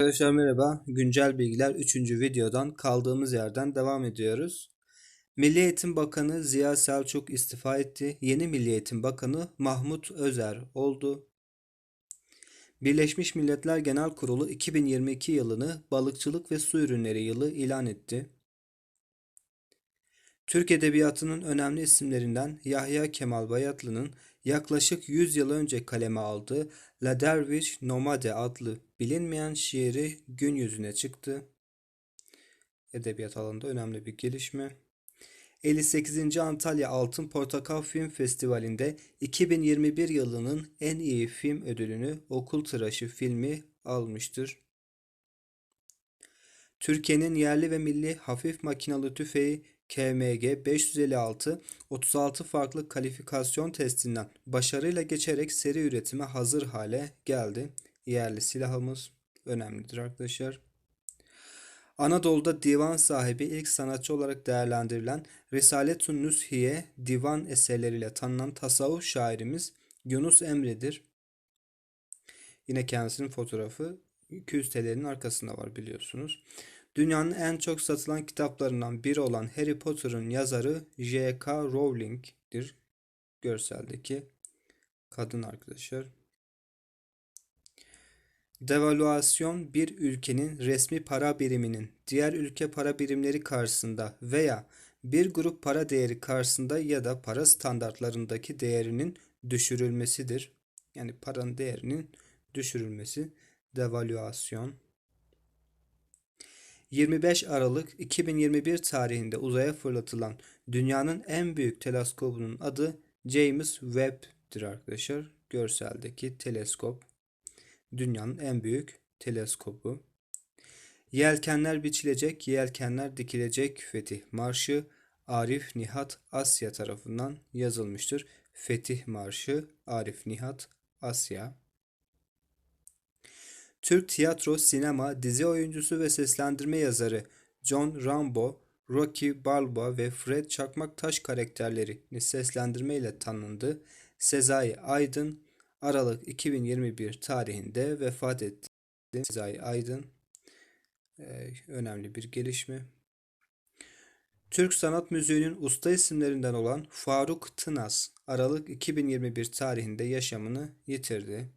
Arkadaşlar merhaba. Güncel bilgiler 3. videodan kaldığımız yerden devam ediyoruz. Milli Eğitim Bakanı Ziya Selçuk istifa etti. Yeni Milli Eğitim Bakanı Mahmut Özer oldu. Birleşmiş Milletler Genel Kurulu 2022 yılını Balıkçılık ve Su Ürünleri Yılı ilan etti. Türk Edebiyatı'nın önemli isimlerinden Yahya Kemal Bayatlı'nın yaklaşık 100 yıl önce kaleme aldığı La Derviş Nomade adlı bilinmeyen şiiri gün yüzüne çıktı. Edebiyat alanında önemli bir gelişme. 58. Antalya Altın Portakal Film Festivali'nde 2021 yılının en iyi film ödülünü Okul Tıraşı filmi almıştır. Türkiye'nin yerli ve milli hafif makinalı tüfeği KMG 556 36 farklı kalifikasyon testinden başarıyla geçerek seri üretime hazır hale geldi. Yerli silahımız önemlidir arkadaşlar. Anadolu'da divan sahibi ilk sanatçı olarak değerlendirilen Risaletun Nüshiye divan eserleriyle tanınan tasavvuf şairimiz Yunus Emre'dir. Yine kendisinin fotoğrafı 200 TL'nin arkasında var biliyorsunuz. Dünyanın en çok satılan kitaplarından biri olan Harry Potter'ın yazarı J.K. Rowling'dir. Görseldeki kadın arkadaşlar. Devalüasyon bir ülkenin resmi para biriminin diğer ülke para birimleri karşısında veya bir grup para değeri karşısında ya da para standartlarındaki değerinin düşürülmesidir. Yani paranın değerinin düşürülmesi devalüasyon. 25 Aralık 2021 tarihinde uzaya fırlatılan dünyanın en büyük teleskobunun adı James Webb'dir arkadaşlar. Görseldeki teleskop dünyanın en büyük teleskobu. Yelkenler biçilecek, yelkenler dikilecek Fetih Marşı Arif Nihat Asya tarafından yazılmıştır. Fetih Marşı Arif Nihat Asya Türk tiyatro, sinema, dizi oyuncusu ve seslendirme yazarı John Rambo, Rocky Balboa ve Fred Çakmaktaş karakterlerini seslendirmeyle tanındı. Sezai Aydın Aralık 2021 tarihinde vefat etti. Sezai Aydın ee, önemli bir gelişme. Türk sanat müziğinin usta isimlerinden olan Faruk Tınaz Aralık 2021 tarihinde yaşamını yitirdi.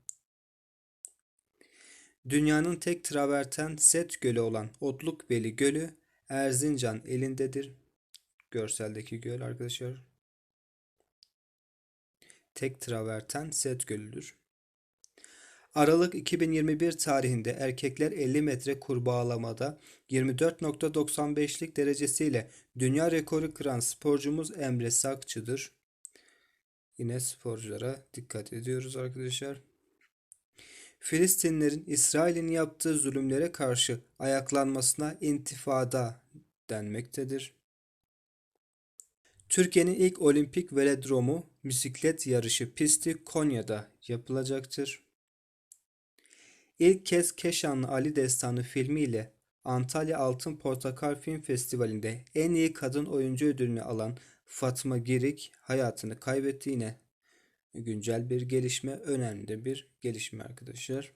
Dünyanın tek traverten set gölü olan Otlukbeli Gölü Erzincan elindedir. Görseldeki göl arkadaşlar. Tek traverten set gölüdür. Aralık 2021 tarihinde erkekler 50 metre kurbağalamada 24.95'lik derecesiyle dünya rekoru kıran sporcumuz Emre Sakçı'dır. Yine sporculara dikkat ediyoruz arkadaşlar. Filistinlerin İsrail'in yaptığı zulümlere karşı ayaklanmasına intifada denmektedir. Türkiye'nin ilk olimpik velodromu bisiklet yarışı pisti Konya'da yapılacaktır. İlk kez Keşanlı Ali Destanı filmiyle Antalya Altın Portakal Film Festivali'nde en iyi kadın oyuncu ödülünü alan Fatma Girik hayatını kaybetti yine güncel bir gelişme, önemli bir gelişme arkadaşlar.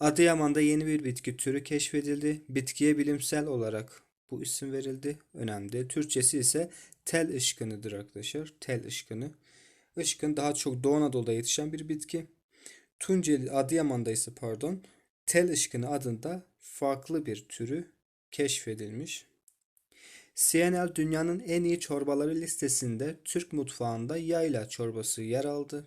Adıyaman'da yeni bir bitki türü keşfedildi. Bitkiye bilimsel olarak bu isim verildi. Önemli. Türkçesi ise tel ışkınıdır arkadaşlar. Tel ışkını. Işkın daha çok Doğu Anadolu'da yetişen bir bitki. Tunceli Adıyaman'da ise pardon tel ışkını adında farklı bir türü keşfedilmiş. CNN dünyanın en iyi çorbaları listesinde Türk mutfağında yayla çorbası yer aldı.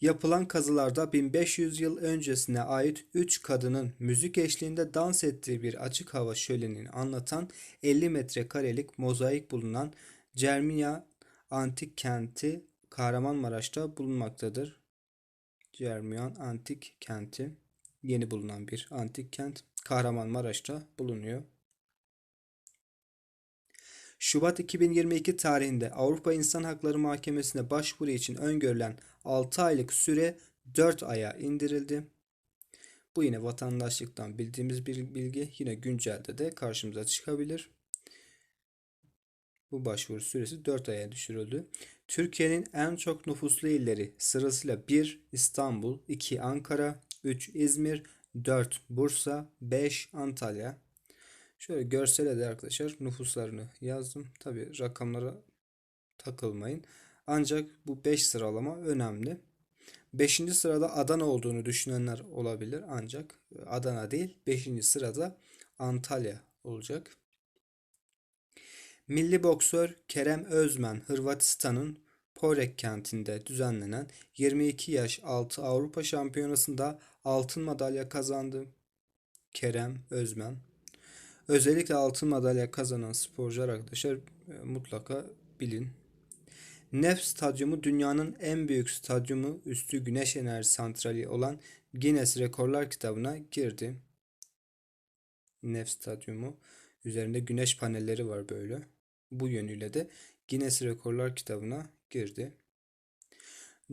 Yapılan kazılarda 1500 yıl öncesine ait 3 kadının müzik eşliğinde dans ettiği bir açık hava şölenini anlatan 50 metrekarelik mozaik bulunan Cermiya Antik Kenti Kahramanmaraş'ta bulunmaktadır. Cermiyan Antik Kenti yeni bulunan bir antik kent Kahramanmaraş'ta bulunuyor. Şubat 2022 tarihinde Avrupa İnsan Hakları Mahkemesi'ne başvuru için öngörülen 6 aylık süre 4 aya indirildi. Bu yine vatandaşlıktan bildiğimiz bir bilgi. Yine güncelde de karşımıza çıkabilir. Bu başvuru süresi 4 aya düşürüldü. Türkiye'nin en çok nüfuslu illeri sırasıyla 1 İstanbul, 2 Ankara, 3 İzmir, 4 Bursa, 5 Antalya. Şöyle görsele de arkadaşlar nüfuslarını yazdım. Tabi rakamlara takılmayın. Ancak bu 5 sıralama önemli. 5. sırada Adana olduğunu düşünenler olabilir ancak Adana değil 5. sırada Antalya olacak. Milli boksör Kerem Özmen Hırvatistan'ın Porek kentinde düzenlenen 22 yaş altı Avrupa Şampiyonası'nda altın madalya kazandı. Kerem Özmen. Özellikle altın madalya kazanan sporcular arkadaşlar e, mutlaka bilin. Nef Stadyumu dünyanın en büyük stadyumu üstü güneş enerji santrali olan Guinness Rekorlar kitabına girdi. Nef Stadyumu üzerinde güneş panelleri var böyle. Bu yönüyle de Guinness Rekorlar kitabına girdi.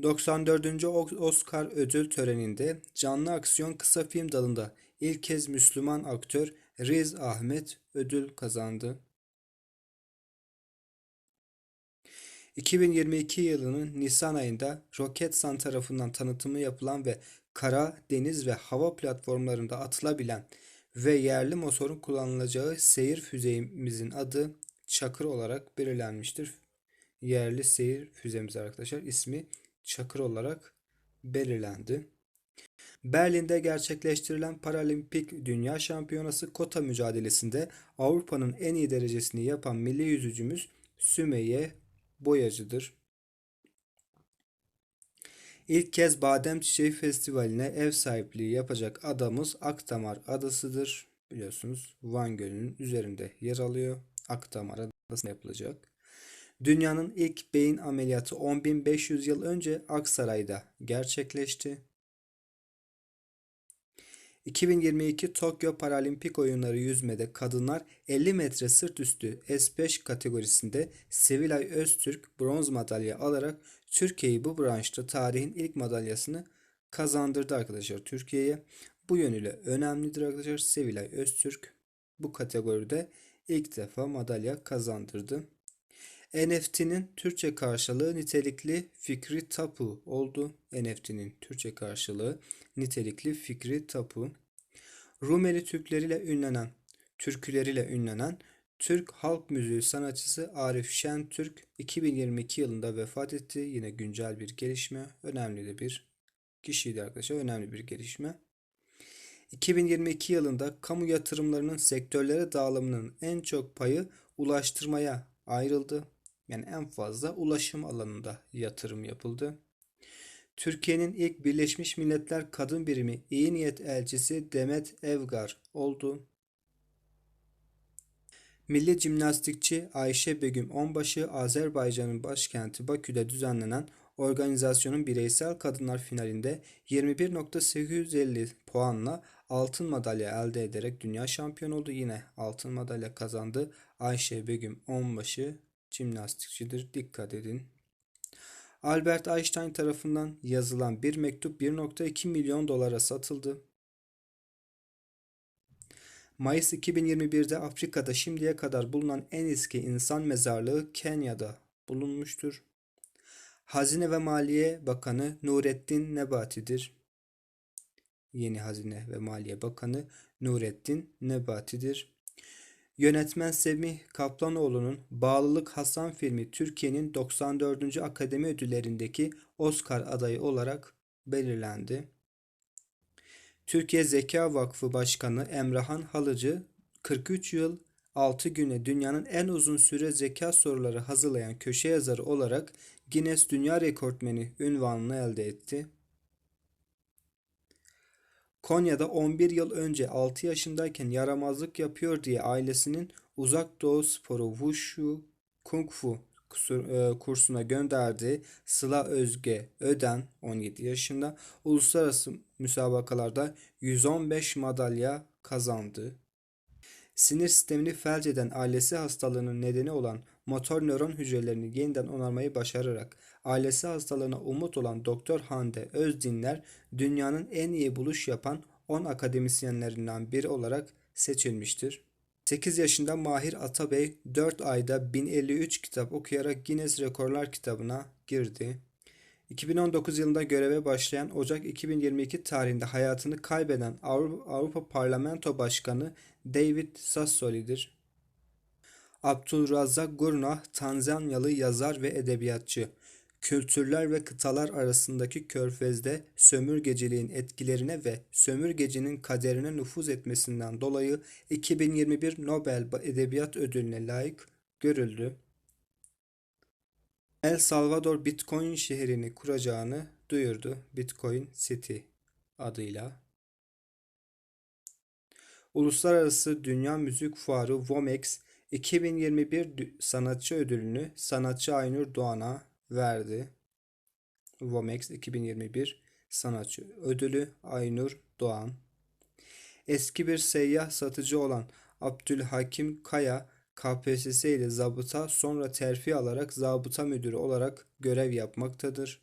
94. Oscar ödül töreninde canlı aksiyon kısa film dalında ilk kez Müslüman aktör Riz Ahmet ödül kazandı. 2022 yılının Nisan ayında Roketsan tarafından tanıtımı yapılan ve kara, deniz ve hava platformlarında atılabilen ve yerli motorun kullanılacağı seyir füzemizin adı Çakır olarak belirlenmiştir. Yerli seyir füzemiz arkadaşlar ismi Çakır olarak belirlendi. Berlin'de gerçekleştirilen Paralimpik Dünya Şampiyonası kota mücadelesinde Avrupa'nın en iyi derecesini yapan milli yüzücümüz Sümeyye Boyacı'dır. İlk kez Badem Çiçeği Festivali'ne ev sahipliği yapacak adamız Akdamar Adası'dır. Biliyorsunuz Van Gölü'nün üzerinde yer alıyor. Akdamar Adası'nda yapılacak. Dünyanın ilk beyin ameliyatı 10.500 yıl önce Aksaray'da gerçekleşti. 2022 Tokyo Paralimpik Oyunları yüzmede kadınlar 50 metre sırt üstü S5 kategorisinde Sevilay Öztürk bronz madalya alarak Türkiye'yi bu branşta tarihin ilk madalyasını kazandırdı arkadaşlar Türkiye'ye. Bu yönüyle önemlidir arkadaşlar. Sevilay Öztürk bu kategoride ilk defa madalya kazandırdı. NFT'nin Türkçe karşılığı nitelikli fikri tapu oldu. NFT'nin Türkçe karşılığı nitelikli fikri tapu. Rumeli Türkleriyle ünlenen, türküleriyle ünlenen Türk halk müziği sanatçısı Arif Şentürk 2022 yılında vefat etti. Yine güncel bir gelişme, önemli de bir kişiydi arkadaşlar, önemli bir gelişme. 2022 yılında kamu yatırımlarının sektörlere dağılımının en çok payı ulaştırmaya ayrıldı. Yani en fazla ulaşım alanında yatırım yapıldı. Türkiye'nin ilk Birleşmiş Milletler Kadın Birimi İyi Niyet Elçisi Demet Evgar oldu. Milli jimnastikçi Ayşe Begüm Onbaşı Azerbaycan'ın başkenti Bakü'de düzenlenen organizasyonun bireysel kadınlar finalinde 21.850 puanla altın madalya elde ederek dünya şampiyonu oldu. Yine altın madalya kazandı. Ayşe Begüm Onbaşı jimnastikçidir. Dikkat edin. Albert Einstein tarafından yazılan bir mektup 1.2 milyon dolara satıldı. Mayıs 2021'de Afrika'da şimdiye kadar bulunan en eski insan mezarlığı Kenya'da bulunmuştur. Hazine ve Maliye Bakanı Nurettin Nebati'dir. Yeni Hazine ve Maliye Bakanı Nurettin Nebati'dir. Yönetmen Semih Kaplanoğlu'nun Bağlılık Hasan filmi Türkiye'nin 94. Akademi Ödülleri'ndeki Oscar adayı olarak belirlendi. Türkiye Zeka Vakfı Başkanı Emrahan Halıcı 43 yıl 6 güne dünyanın en uzun süre zeka soruları hazırlayan köşe yazarı olarak Guinness Dünya Rekortmeni ünvanını elde etti. Konya'da 11 yıl önce 6 yaşındayken yaramazlık yapıyor diye ailesinin uzak doğu sporu Wushu Kung Fu e, kursuna gönderdiği Sıla Özge Öden 17 yaşında uluslararası müsabakalarda 115 madalya kazandı. Sinir sistemini felç eden ailesi hastalığının nedeni olan motor nöron hücrelerini yeniden onarmayı başararak ailesi hastalığına umut olan Doktor Hande Özdinler dünyanın en iyi buluş yapan 10 akademisyenlerinden biri olarak seçilmiştir. 8 yaşında Mahir Atabey 4 ayda 1053 kitap okuyarak Guinness Rekorlar kitabına girdi. 2019 yılında göreve başlayan Ocak 2022 tarihinde hayatını kaybeden Avrupa, Parlamento Başkanı David Sassoli'dir. Abdulrazak Gurnah, Tanzanyalı yazar ve edebiyatçı. Kültürler ve kıtalar arasındaki körfezde sömürgeciliğin etkilerine ve sömürgecinin kaderine nüfuz etmesinden dolayı 2021 Nobel Edebiyat Ödülüne layık görüldü. El Salvador Bitcoin şehrini kuracağını duyurdu. Bitcoin City adıyla. Uluslararası Dünya Müzik Fuarı Vomex 2021 sanatçı ödülünü sanatçı Aynur Doğan'a verdi. Vomex 2021 sanatçı ödülü Aynur Doğan. Eski bir seyyah satıcı olan Abdülhakim Kaya KPSS ile zabıta sonra terfi alarak zabıta müdürü olarak görev yapmaktadır.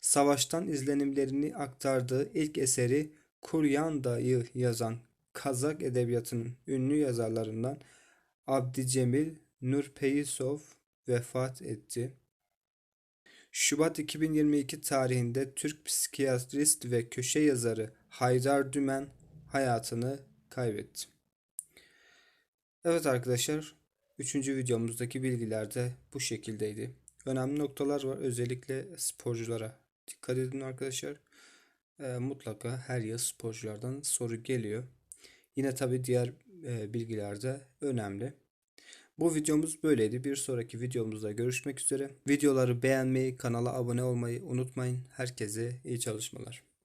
Savaştan izlenimlerini aktardığı ilk eseri Kuryanda'yı yazan Kazak edebiyatının ünlü yazarlarından Abdicemil Nurpeyisov vefat etti. Şubat 2022 tarihinde Türk psikiyatrist ve köşe yazarı Haydar Dümen hayatını kaybetti. Evet arkadaşlar, üçüncü videomuzdaki bilgiler de bu şekildeydi. Önemli noktalar var. Özellikle sporculara dikkat edin arkadaşlar. E, mutlaka her yıl sporculardan soru geliyor. Yine tabi diğer bilgiler de önemli. Bu videomuz böyleydi. Bir sonraki videomuzda görüşmek üzere. Videoları beğenmeyi, kanala abone olmayı unutmayın. Herkese iyi çalışmalar.